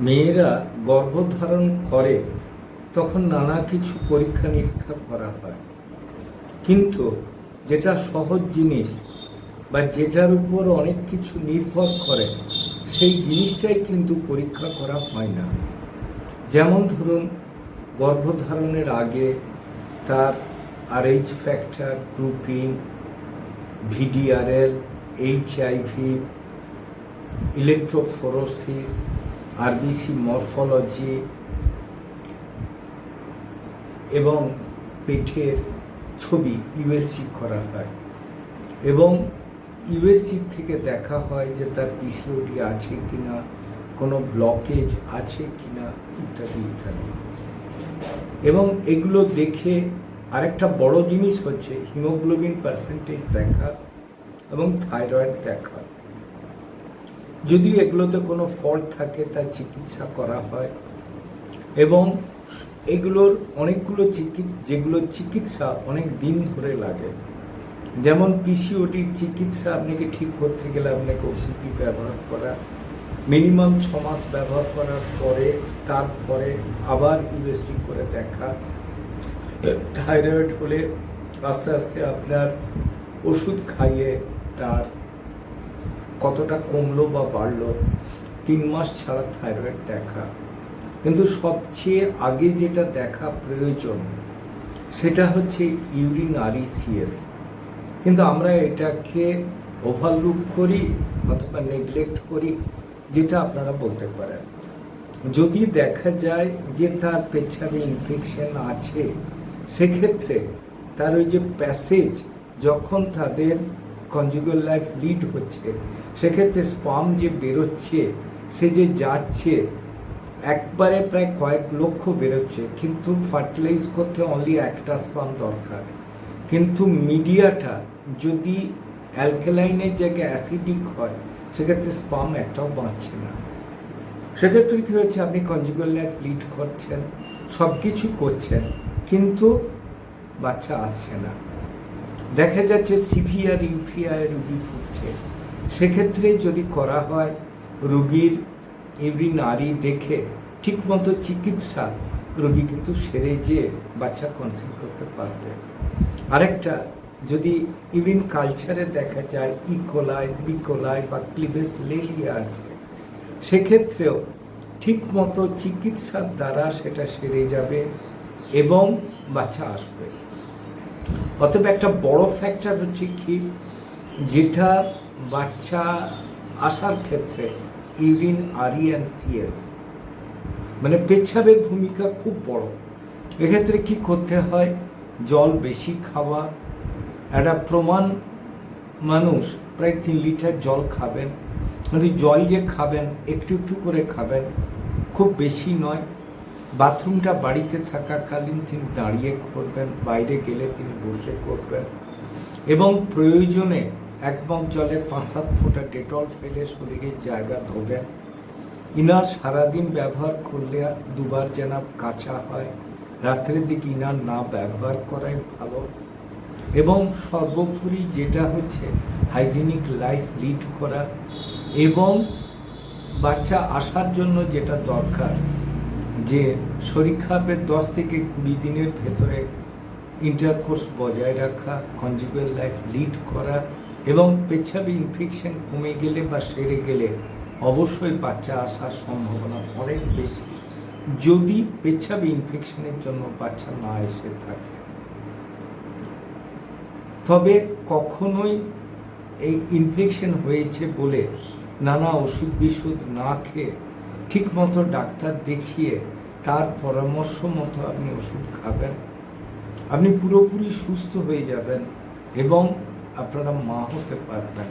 মেয়েরা গর্ভধারণ করে, তখন নানা কিছু পরীক্ষা নিরীক্ষা করা হয়। কিন্তু যেটা সহজ জিনিস বা যেটার উপর অনেক কিছু নির্ভর করে, সেই জিনিসটাই কিন্তু পরীক্ষা করা হয় না। যেমন ধরুন, গর্ভধারণের আগে তার Rh factor grouping VDRL HIV electrophoresis RBC morphology এবং পেটের ছবি ইউএসসি করা হয়। এবং ইউএসসি থেকে দেখা হয় যে তার পিসিওডি আছে কি না কোনো ব্লকেজ আছে কি না ইত্যাদি ইত্যাদি। এবং এগুলো দেখে আরেকটা বড় জিনিস হচ্ছে হিমোগ্লোবিন পার্সেন্টেজ দেখা এবং থাইরয়েড দেখা। যদিও এগুলোতে কোনো ফল্ট থাকে, তার চিকিৎসা করা হয়। এবং এগুলোর অনেকগুলো চিকিৎসা যেগুলো চিকিৎসা অনেক দিন ধরে লাগে। যেমন পিসিওডির চিকিৎসা আপনাকে ঠিক করতে গেলে আপনাকে ওসিপি ব্যবহার করা, মিনিমাম ছ মাস ব্যবহার করার পরে, তারপরে আবার ইউএসসি করে দেখা। থাইরয়েড হলে আস্তে আস্তে আপনার ওষুধ খাইয়ে তার কতটা কমলো বা বাড়লো, তিন মাস ছাড়া থাইরয়েড দেখা। কিন্তু সবচেয়ে আগে যেটা দেখা প্রয়োজন, সেটা হচ্ছে ইউরিন আরইসিএস কিন্তু আমরা এটাকে ওভারলুক করি অথবা নেগলেক্ট করি, যেটা আপনারা বলতে পারেন। যদি দেখা যায় যে তার পেছাবে ইনফেকশন আছে, সেক্ষেত্রে তার ওই যে প্যাসেজ যখন তাদের কনজুগাল লাইফ লিড হচ্ছে। সেক্ষেত্রে স্পাম যে বেরোচ্ছে, সে যে যাচ্ছে, একবারে প্রায় কয়েক লক্ষ বেরোচ্ছে, কিন্তু ফার্টিলাইজ করতে অনলি একটা স্পাম দরকার। কিন্তু মিডিয়াটা যদি অ্যালকালাইনের জায়গায় অ্যাসিডিক হয়, সেক্ষেত্রে স্পাম একটাও বাঁচছে না। সেক্ষেত্রে কী হচ্ছে আপনি কনজুগাল লাইফ লিড করছেন সব কিছু করছেন, কিন্তু বাচ্চা আসছে না। দেখা যাচ্ছে সিভিআর ইউপিআই রুগী ভুগছে। সেক্ষেত্রে যদি করা হয়, রুগীর ইউরিন আরি দেখে ঠিকমতো চিকিৎসা, রোগী কিন্তু সেরে যেয়ে বাচ্চা কনসিভ করতে পারবে। আরেকটা, যদি ইউরিন কালচারে দেখা যায় ইকোলাই বিকোলাই বা ক্লিভেস লেলিয়া আছে, সেক্ষেত্রেও ঠিকমতো চিকিৎসার দ্বারা সেটা সেরে যাবে এবং বাচ্চা আসবে। অতএব একটা বড় ফ্যাক্টর হচ্ছে কি, যেটা বাচ্চা আসার ক্ষেত্রে ইউরিন আরিয়ান সিএস মানে পেচ্ছাবের ভূমিকা খুব বড়। এক্ষেত্রে কি করতে হয়, জল বেশি খাওয়া, একটা প্রমাণ মানুষ প্রায় তিন লিটার জল খাবেন। কিন্তু জল যে খাবেন, একটু একটু করে খাবেন, খুব বেশি নয়। বাথরুমটা বাড়িতে থাকাকালীন তিনি দাঁড়িয়ে করবেন, বাইরে গেলে তিনি বসে করবেন এবং প্রয়োজনে এক মগ জলে পাঁচ সাত ফোঁটা ডেটল ফেলে শরীরের জায়গা ধোবেন। ইনার সারাদিন ব্যবহার করলে দুবার যেন কাঁচা হয়, রাত্রের দিকে ইনার না ব্যবহার করাই ভালো। এবং সর্বোপরি যেটা হচ্ছে হাইজেনিক লাইফ লিড করা এবং বাচ্চা আসার জন্য যেটা দরকার যে শরীর খারাপের দশ থেকে কুড়ি দিনের ভেতরে ইন্টারকোর্স বজায় রাখা কনজুগাল লাইফ লিড করা এবং পেছাবে ইনফেকশন কমে গেলে বা সেরে গেলে অবশ্যই বাচ্চা আসার সম্ভাবনা অনেক বেশি। যদি পেছাবে ইনফেকশনের জন্য বাচ্চা না এসে থাকে। তবে কখনোই এই ইনফেকশন হয়েছে বলে নানা ওষুধ বিষুধ না খেয়ে ঠিকমতো ডাক্তার দেখিয়ে তার পরামর্শ মতো আপনি ওষুধ খাবেন। আপনি পুরোপুরি সুস্থ হয়ে যাবেন এবং আপনারা মা হতে পারবেন।